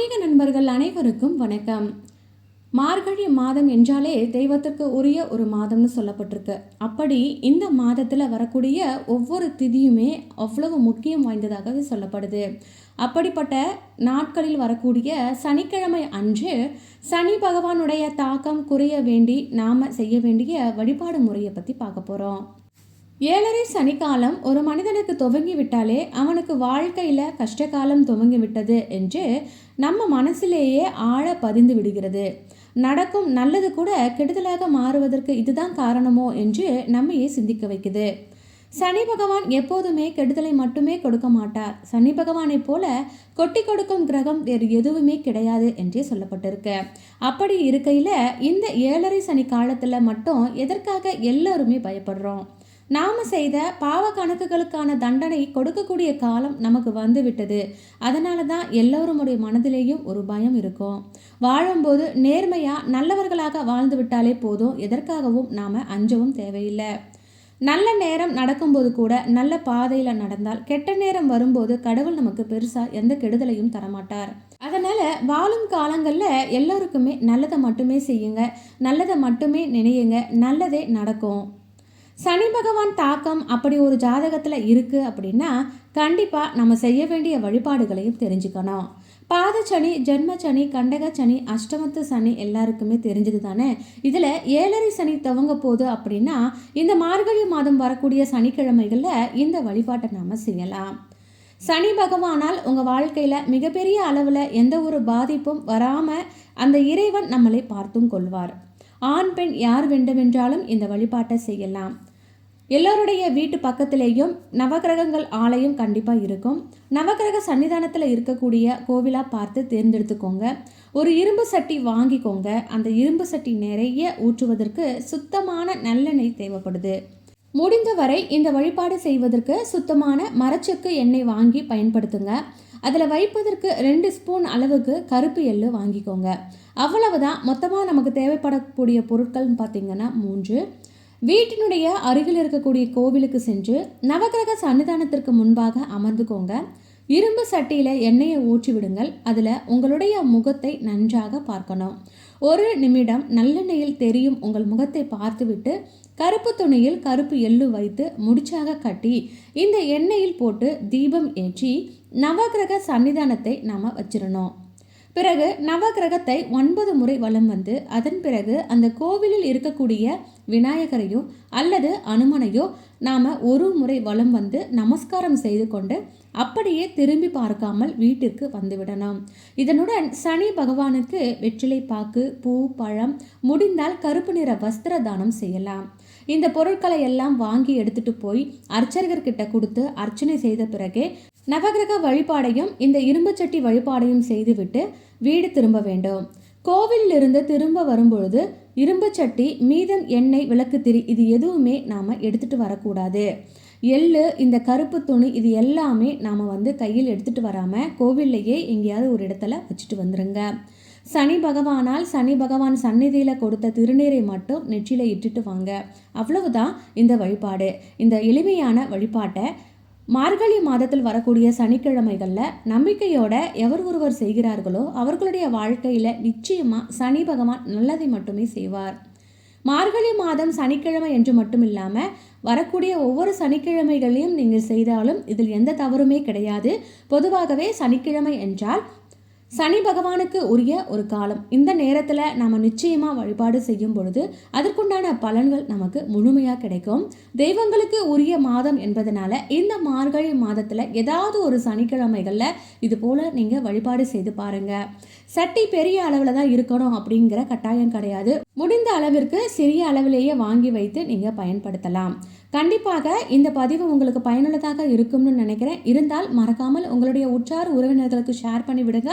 ஆன்மீக நண்பர்கள் அனைவருக்கும் வணக்கம். மார்கழி மாதம் என்றாலே தெய்வத்திற்கு உரிய ஒரு மாதம்னு சொல்லப்பட்டிருக்கு. அப்படி இந்த மாதத்தில் வரக்கூடிய ஒவ்வொரு திதியுமே அவ்வளவு முக்கியம் வாய்ந்ததாக சொல்லப்படுது. அப்படிப்பட்ட நாட்களில் வரக்கூடிய சனிக்கிழமை அன்று சனி பகவானுடைய தாக்கம் குறைய வேண்டி நாம் செய்ய வேண்டிய வழிபாடு முறையை பற்றி பார்க்க போகிறோம் ஏழரை சனிக்காலம் ஒரு மனிதனுக்கு துவங்கி விட்டாலே அவனுக்கு வாழ்க்கையில் கஷ்டகாலம் துவங்கி விட்டது என்று நம்ம மனசிலேயே ஆழ பதிந்து விடுகிறது. நடக்கும் நல்லது கூட கெடுதலாக மாறுவதற்கு இதுதான் காரணமோ என்று நம்மையே சிந்திக்க வைக்குது. சனி பகவான் எப்போதுமே கெடுதலை மட்டுமே கொடுக்க மாட்டார். சனி பகவானைப் போல கொட்டி கொடுக்கும் கிரகம் வேறு எதுவுமே கிடையாது என்றே சொல்லப்பட்டிருக்கு. அப்படி இருக்கையில் இந்த ஏழரை சனி காலத்தில் மட்டும் எதற்காக எல்லோருமே பயப்படுறோம்? நாம் செய்த பாவ கணக்குகளுக்கான தண்டனை கொடுக்கக்கூடிய காலம் நமக்கு வந்து விட்டது அதனால தான் எல்லோருமுடைய மனதிலேயும் ஒரு பயம் இருக்கும். வாழும்போது நேர்மையாக நல்லவர்களாக வாழ்ந்து விட்டாலே போதும். எதற்காகவும் நாம் அஞ்சவும் தேவையில்லை. நல்ல நேரம் நடக்கும்போது கூட நல்ல பாதையில் நடந்தால் கெட்ட நேரம் வரும்போது கடவுள் நமக்கு பெருசாக எந்த கெடுதலையும் தரமாட்டார். அதனால் வாழும் காலங்களில் எல்லோருக்குமே நல்லதை மட்டுமே செய்யுங்க. நல்லதை மட்டுமே நினையுங்க. நல்லதே நடக்கும். சனி பகவான் தாக்கம் அப்படி ஒரு ஜாதகத்தில் இருக்குது அப்படின்னா கண்டிப்பாக நம்ம செய்ய வேண்டிய வழிபாடுகளையும் தெரிஞ்சுக்கணும். பாதச்சனி ஜென்மச்சனி கண்டகச்சனி அஷ்டமத்து சனி எல்லாருக்குமே தெரிஞ்சது தானே இதில் ஏழரை சனி துவங்க போகுது அப்படின்னா இந்த மார்கழி மாதம் வரக்கூடிய சனிக்கிழமைகளில் இந்த வழிபாட்டை நாம் செய்யலாம். சனி பகவானால் உங்கள் வாழ்க்கையில் மிகப்பெரிய அளவில் எந்த ஒரு பாதிப்பும் வராமல் அந்த இறைவன் நம்மளை பார்த்தும் கொள்வார். ஆண் பெண் யார் வேண்டுமென்றாலும் இந்த வழிபாட்டை செய்யலாம். எல்லோருடைய வீட்டு பக்கத்திலேயும் நவகிரகங்கள் ஆலயம் கண்டிப்பாக இருக்கும். நவகிரக சன்னிதானத்தில் இருக்கக்கூடிய கோவிலாக பார்த்து தேர்ந்தெடுத்துக்கோங்க. ஒரு இரும்பு சட்டி வாங்கிக்கோங்க. அந்த இரும்பு சட்டி நிறைய ஊற்றுவதற்கு சுத்தமான நல்லெண்ணெய் தேவைப்படுது. முடிந்தவரை இந்த வழிபாடு செய்வதற்கு சுத்தமான மரச்செக்கு எண்ணெய் வாங்கி பயன்படுத்துங்க. அதில் வைப்பதற்கு ரெண்டு ஸ்பூன் அளவுக்கு கருப்பு எள்ளு வாங்கிக்கோங்க. அவ்வளவுதான். மொத்தமாக நமக்கு தேவைப்படக்கூடிய பொருட்கள்னு பார்த்தீங்கன்னா மூன்று. வீட்டினுடைய அருகில் இருக்கக்கூடிய கோவிலுக்கு சென்று நவகிரக சன்னிதானத்திற்கு முன்பாக அமர்ந்துக்கோங்க இரும்பு சட்டியில் எண்ணெயை ஊற்றி விடுங்கள். அதில் உங்களுடைய முகத்தை நன்றாக பார்க்கணும். ஒரு நிமிடம் நல்லெண்ணெயில் தெரியும் உங்கள் முகத்தை பார்த்துவிட்டு கருப்பு துணியில் கருப்பு எள்ளு வைத்து முடிச்சாக கட்டி இந்த எண்ணெயில் போட்டு தீபம் ஏற்றி நவகிரக சன்னிதானத்தை நாம் வச்சிடணும். பிறகு நவகிரகத்தை ஒன்பது முறை வலம் வந்து அதன் பிறகு அந்த கோவிலில் இருக்கக்கூடிய விநாயகரையோ அல்லது அனுமனையோ நாம் ஒரு முறை வலம் வந்து நமஸ்காரம் செய்து கொண்டு அப்படியே திரும்பி பார்க்காமல் வீட்டிற்கு வந்துவிடலாம் இதனுடன் சனி பகவானுக்கு வெற்றிலை பாக்கு பூ பழம் முடிந்தால் கருப்பு நிற வஸ்திர தானம் செய்யலாம். இந்த பொருட்களை எல்லாம் வாங்கி எடுத்துட்டு போய் அர்ச்சகர்கிட்ட கொடுத்து அர்ச்சனை செய்த பிறகே நவகிரக வழிபாடையும் இந்த இரும்பு சட்டி வழிபாடையும் செய்துவிட்டு வீடு திரும்ப வேண்டும். கோவிலில் இருந்து திரும்ப வரும்பொழுது இரும்பு சட்டி மீதம் எண்ணெய் விளக்கு திரி இது எதுவுமே நாம் எடுத்துகிட்டு வரக்கூடாது. எள்ளு இந்த கருப்பு துணி இது எல்லாமே நாம் வந்து கையில் எடுத்துகிட்டு வராமல் கோவில்லையே எங்கேயாவது ஒரு இடத்துல வச்சுட்டு வந்துடுங்க சனி பகவானால் சனி பகவான் சந்நிதியில் கொடுத்த திருநீரை மட்டும் நெற்றியில் இட்டுட்டு வாங்க. அவ்வளவுதான் இந்த வழிபாடு. இந்த எளிமையான வழிபாட்டை மார்கழி மாதத்தில் வரக்கூடிய சனிக்கிழமைகளில் நம்பிக்கையோட எவர் ஒருவர் செய்கிறார்களோ அவர்களுடைய வாழ்க்கையில் நிச்சயமாக சனி பகவான் நல்லதை மட்டுமே செய்வார். மார்கழி மாதம் சனிக்கிழமை என்று மட்டும் இல்லாமல் வரக்கூடிய ஒவ்வொரு சனிக்கிழமைகளையும் நீங்கள் செய்தாலும் இதில் எந்த தவறுமே கிடையாது. பொதுவாகவே சனிக்கிழமை என்றால் சனி பகவானுக்கு உரிய ஒரு காலம். இந்த நேரத்தில் நம்ம நிச்சயமாக வழிபாடு செய்யும் பொழுது அதற்குண்டான பலன்கள் நமக்கு முழுமையாக கிடைக்கும். தெய்வங்களுக்கு உரிய மாதம் என்பதனால இந்த மார்கழி மாதத்தில் ஏதாவது ஒரு சனிக்கிழமைகளில் இது போல் நீங்கள் வழிபாடு செய்து பாருங்கள் சட்டி பெரிய அளவில் தான் இருக்கணும் அப்படிங்கிற கட்டாயம் கிடையாது. முடிந்த அளவிற்கு சிறிய அளவிலேயே வாங்கி வைத்து நீங்கள் பயன்படுத்தலாம். கண்டிப்பாக இந்த பதிவு உங்களுக்கு பயனுள்ளதாக இருக்கும்னு நினைக்கிறேன். இருந்தால் மறக்காமல் உங்களுடைய உற்றார் உறவினர்களுக்கு ஷேர் பண்ணி விடுங்க.